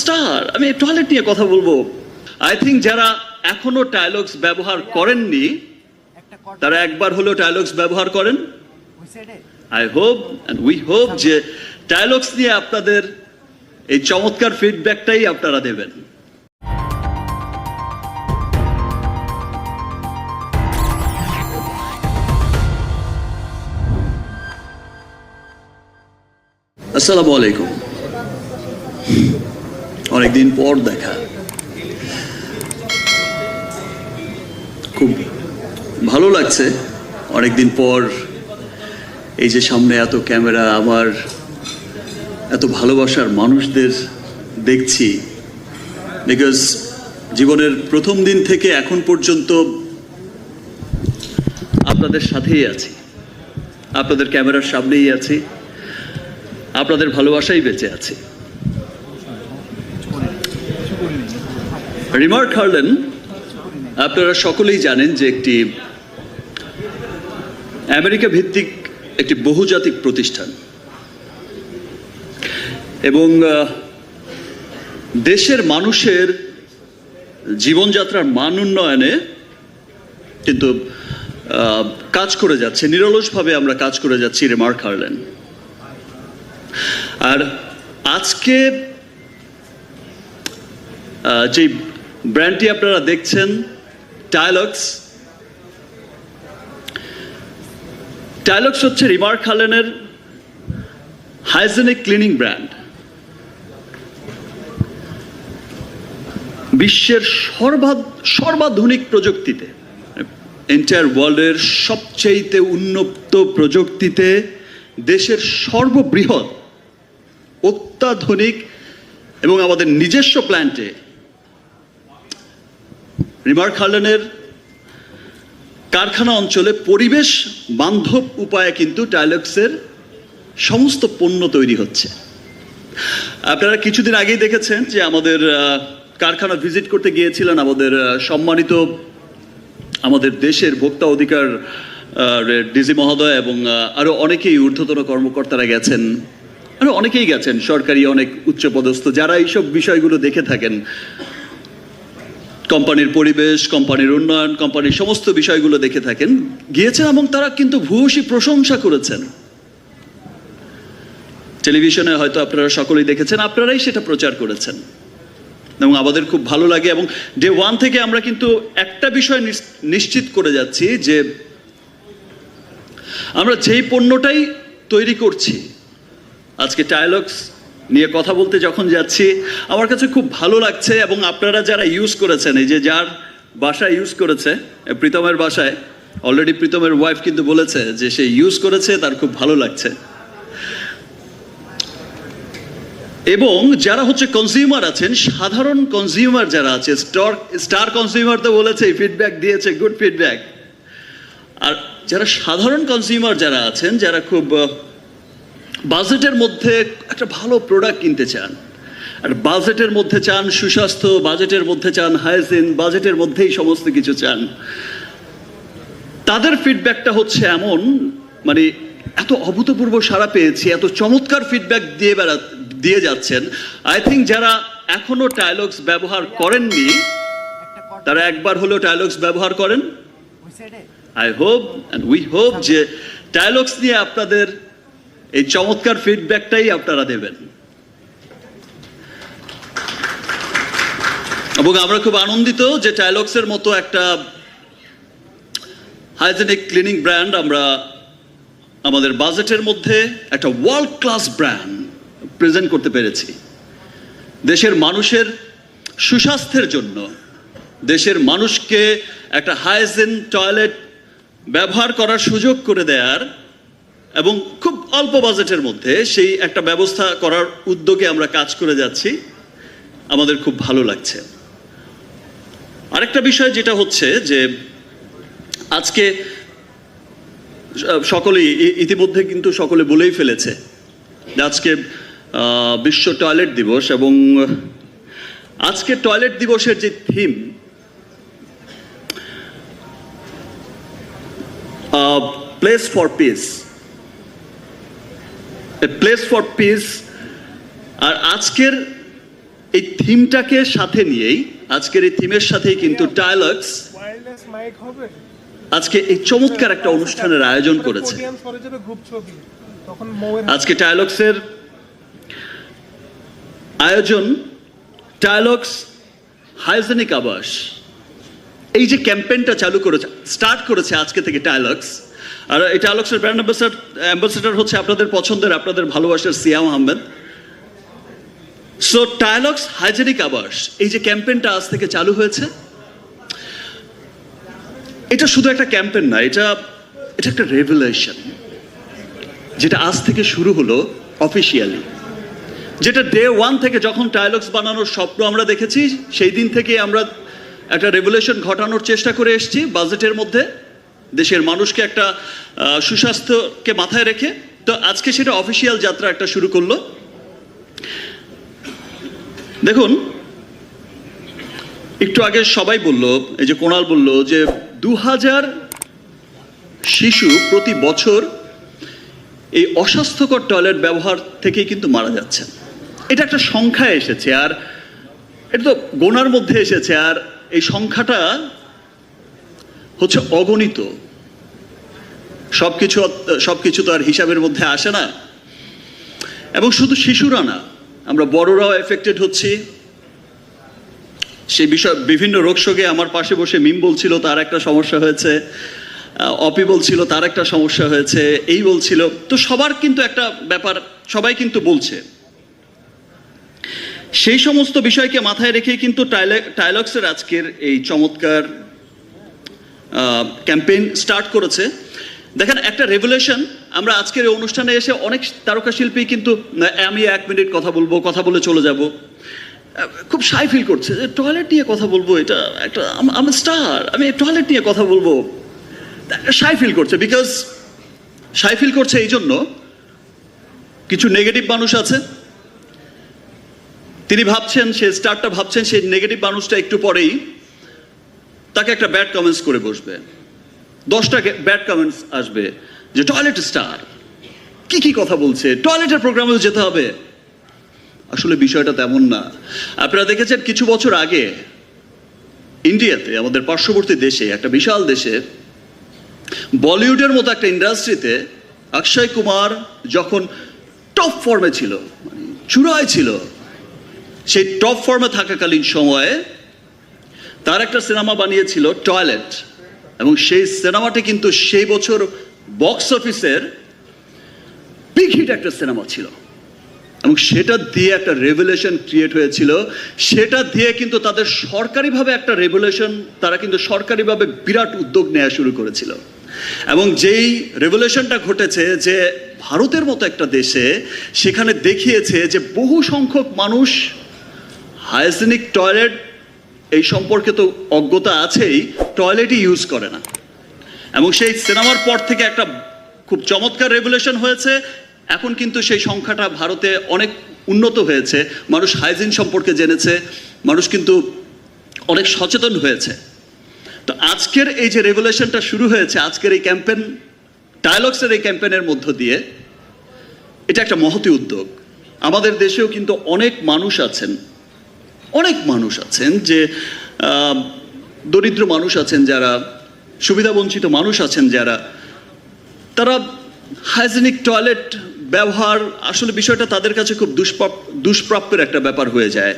Star আমি toilet নিয়ে কথা বলব। আই থিঙ্ক যারা এখনও ডায়লগস ব্যবহার করেননি, তারা একবার হলেও ডায়লগস ব্যবহার করেন। I hope and we hope যে ডায়লগস নিয়ে আপনাদের এই চমৎকার ফিডব্যাকটাই আপনারা দেবেন। আসসালামু আলাইকুম। অনেকদিন পর দেখা। খুব ভালো লাগছে অনেকদিন পর এই যে সামনে এত ক্যামেরা, আমার এত ভালোবাসার মানুষদের দেখছি। বিকজ জীবনের প্রথম দিন থেকে এখন পর্যন্ত আপনাদের সাথেই আছি। আপনাদের ক্যামেরার সামনেই আছি। আপনাদের ভালোবাসাই বেঁচে আছে। রিমার্ক হার্লেন আপনারা সকলেই জানেন যে একটি আমেরিকা ভিত্তিক একটি বহুজাতিক প্রতিষ্ঠান। এবং দেশের মানুষের জীবনযাত্রার মান উন্নয়নে কিন্তু কাজ করে যাচ্ছে, নিরলসভাবে আমরা কাজ করে যাচ্ছি রিমার্ক হার্লেন আর আজকে যে ব্র্যান্ডটি আপনারা দেখছেন টাইলক্স টাইলক্স হচ্ছে রিমার্ক হালেনের হাইজেনিক ক্লিনিং ব্র্যান্ড। বিশ্বের সর্বাধ, সর্বাধুনিক প্রযুক্তিতে এন্টায়ার ওয়ার্ল্ডের সবচেয়েতে উন্নত প্রযুক্তিতে দেশের সর্ববৃহৎ, অত্যাধুনিক এবং আমাদের নিজস্ব প্ল্যান্টে রিমার্ক হার্লেনের কারখানা অঞ্চলে পরিবেশ বান্ধব উপায়ে কিন্তু টাইলক্সের সমস্ত পণ্য তৈরি হচ্ছে। আপনারা কিছুদিন আগেই দেখেছেন যে আমাদের কারখানা ভিজিট করতে গিয়েছিলেন আমাদের সম্মানিত আমাদের দেশের ভোক্তা অধিকার ডিজি মহোদয় এবং আরও অনেকেই ঊর্ধ্বতন কর্মকর্তারা গেছেন। আরও অনেকেই গেছেন, সরকারি অনেক উচ্চপদস্থ যারা এইসব বিষয়গুলো দেখে থাকেন। কোম্পানির পরিবেশ, কোম্পানির উন্নয়ন, কোম্পানির সমস্ত বিষয়গুলো দেখে থাকেন। গিয়েছেন এবং তারা কিন্তু ভূয়সী প্রশংসা করেছেন। টেলিভিশনে হয়তো আপনারা সকলেই দেখেছেন, আপনারাই সেটা প্রচার করেছেন। এবং আমাদের খুব ভালো লাগে এবং ডে ওয়ান থেকে আমরা কিন্তু একটা বিষয় নিশ্চিত করে যাচ্ছি যে আমরা যেই পণ্যটাই তৈরি করছি, আজকে টায়ালক্স নিয়ে কথা বলতে যখন যাচ্ছি, আমার কাছে খুব ভালো লাগছে এবং আপনারা যারা ইউজ করেছেন, এই যে যার বাসায় ইউজ করেছে, প্রীতমের বাসায় অলরেডি প্রীতমের ওয়াইফ কিন্তু বলেছে যে সে ইউজ করেছে, তার খুব ভালো লাগছে। এবং যারা হচ্ছে কনজিউমার আছেন, সাধারণ কনজিউমার যারা আছে স্টার স্টার কনজিউমার তো বলেছে ফিডব্যাক দিয়েছে গুড ফিডব্যাক আর যারা সাধারণ কনজিউমার যারা আছেন, যারা খুব বাজেটের মধ্যে একটা ভালো প্রোডাক্ট কিনতে চান। আর বাজেটের মধ্যে চান সুস্বাস্থ্য বাজেটের মধ্যে চান হাইজিন বাজেটের মধ্যেই সমস্ত কিছু চান। তাদের ফিডব্যাকটা হচ্ছে এমন মানে এত অভূতপূর্ব সাড়া পেয়েছি এত চমৎকার ফিডব্যাক দিয়ে বেড়া দিয়ে যাচ্ছেন। আই থিঙ্ক যারা এখনও টাইলগস ব্যবহার করেননি তারা একবার হলেও টাইলগস ব্যবহার করেন। I hope and we hope যে ডায়লগস নিয়ে আপনাদের এই চমৎকার ফিডব্যাকটাই আপনারা দেবেন। এবং আমরা খুব আনন্দিত যে টাইলক্সের মতো একটা হাইজেনিক ক্লিনিং ব্র্যান্ড আমরা আমাদের বাজেটের মধ্যে একটা ওয়ার্ল্ড ক্লাস ব্র্যান্ড প্রেজেন্ট করতে পেরেছি। দেশের মানুষের সুস্বাস্থ্যের জন্য, দেশের মানুষকে একটা হাইজেন টয়লেট ব্যবহার করার সুযোগ করে দেওয়ার এবং খুব অল্প বাজেটের মধ্যে সেই একটা ব্যবস্থা করার উদ্যোগে আমরা কাজ করে যাচ্ছি। আমাদের খুব ভালো লাগছে। আরেকটা বিষয় যেটা হচ্ছে যে আজকে সকলেই ইতিমধ্যে কিন্তু সকলে বলেই ফেলেছে আজকে বিশ্ব টয়লেট দিবস এবং আজকে টয়লেট দিবসের যে theme place for peace place for peace আর আজকের এই থিমটাকে সাথে নিয়েই আজকের এই থিমের সাথেই কিন্তু টাইলক্স আজকে এই চমৎকার একটা অনুষ্ঠানের আয়োজন করেছে। আজকে টাইলক্সের আয়োজন টাইলক্স হাইজেনিক আবাস। এই যে ক্যাম্পেইনটা চালু করেছে স্টার্ট করেছে আজকে থেকে টাইলক্স আর এই টাইলক্সের ব্র্যান্ড অ্যাম্বাসাডার অ্যাম্বাসাডার হচ্ছে আপনাদের পছন্দের, আপনাদের ভালোবাসার Siam Ahmed. So Tylox hygienic আবাস এই যে ক্যাম্পেনটা আজ থেকে চালু হয়েছে, এটা শুধু একটা ক্যাম্পেন না, এটা এটা একটা রেভুলেশন যেটা আজ থেকে শুরু হলো অফিসিয়ালি যেটা ডে ওয়ান থেকে যখন টাইলক্স বানানোর স্বপ্ন আমরা দেখেছি, সেই দিন থেকে আমরা একটা রেভুলেশন ঘটানোর চেষ্টা করে এসেছি বাজেটের মধ্যে। দেশের মানুষকে একটা সুস্বাস্থ্যকে মাথায় রেখে, তো আজকে সেটা অফিসিয়াল যাত্রা একটা শুরু করল। দেখুন, একটু আগে সবাই বলল, এই যে কোণাল বলল যে দু হাজার শিশু প্রতি বছর এই অস্বাস্থ্যকর টয়লেট ব্যবহার থেকেই কিন্তু মারা যাচ্ছে। এটা একটা সংখ্যা এসেছে, আর এটা তো গোনার মধ্যে এসেছে, আর এই সংখ্যাটা হচ্ছে অগণিত। সবকিছু সবকিছু তো আর হিসাবের মধ্যে আসে না। এবং শুধু শিশুরা না, আমরা বড়রাও এফেক্টেড হচ্ছি। সেই বিষয়, বিভিন্ন রোগ শোকে আমার পাশে বসে মিম বলছিল, তার একটা সমস্যা হয়েছে। অপি বলছিল, তার একটা সমস্যা হয়েছে, এই বলছিল। তো সবার কিন্তু একটা ব্যাপার, সবাই কিন্তু বলছে। সেই সমস্ত বিষয়কে মাথায় রেখে কিন্তু টাইলে- টাইলক্সের আজকের এই চমৎকার ক্যাম্পেইন স্টার্ট করেছে। দেখেন, একটা রেভুলেশন আমরা আজকের এই অনুষ্ঠানে এসে অনেক তারকা শিল্পী কিন্তু আমি এক মিনিট কথা বলব, কথা বলে চলে যাব। খুব সাই ফিল করছে যে টয়লেট নিয়ে কথা বলব, এটা একটা, আমি স্টার আমি টয়লেট নিয়ে কথা বলব। সাই ফিল করছে বিকজ সাই ফিল করছে এই জন্য কিছু নেগেটিভ মানুষ আছে। তিনি ভাবছেন, সে স্টারটা ভাবছেন, সেই নেগেটিভ মানুষটা একটু পরেই তাকে একটা ব্যাড কমেন্টস করে বসবে। দশটা ব্যাড কমেন্টস আসবে যে টয়লেট স্টার কি কি কথা বলছে? টয়লেটের প্রোগ্রামেও যেতে হবে। আসলে বিষয়টা তেমন না। আপনারা দেখেছেন কিছু বছর আগে ইন্ডিয়াতে, আমাদের পার্শ্ববর্তী দেশে, একটা বিশাল দেশে, বলিউডের মতো একটা ইন্ডাস্ট্রিতে অক্ষয় কুমার যখন টপ ফর্মে ছিল মানে চূড়ায় ছিল, সেই টপ ফর্মে থাকাকালীন সময়ে তার একটা সিনেমা বানিয়েছিল টয়লেট। এবং সেই সিনেমাটি কিন্তু সেই বছর বক্স অফিসের বিগ হিট একটা সিনেমা ছিল। এবং সেটা দিয়ে একটা রেভুলেশন ক্রিয়েট হয়েছিল। সেটা দিয়ে কিন্তু তাদের সরকারিভাবে একটা রেভুলেশন তারা কিন্তু সরকারিভাবে বিরাট উদ্যোগ নেওয়া শুরু করেছিল। এবং যেই রেভুলেশনটা ঘটেছে যে ভারতের মতো একটা দেশে সেখানে দেখিয়েছে যে বহু সংখ্যক মানুষ হাইজেনিক টয়লেট এই সম্পর্কে তো অজ্ঞতা আছেই, টয়লেটই ইউজ করে না। এবং সেই সিনেমার পর থেকে একটা খুব চমৎকার রেগুলেশন হয়েছে। এখন কিন্তু সেই সংখ্যাটা ভারতে অনেক উন্নত হয়েছে। মানুষ হাইজিন সম্পর্কে জেনেছে। মানুষ কিন্তু অনেক সচেতন হয়েছে। তো আজকের এই যে রেগুলেশনটা শুরু হয়েছে, আজকের এই ক্যাম্পেন ডায়ালগসের এই ক্যাম্পেনের মধ্য দিয়ে, এটা একটা মহতি উদ্যোগ। আমাদের দেশেও কিন্তু অনেক মানুষ আছেন। অনেক মানুষ আছেন যে দরিদ্র মানুষ আছেন যারা, সুবিধাবঞ্চিত মানুষ আছেন যারা, তারা হাইজেনিক টয়লেট ব্যবহার আসলে বিষয়টা তাদের কাছে খুব দুষ্প্রাপ, দুষ্প্রাপ্যের একটা ব্যাপার হয়ে যায়।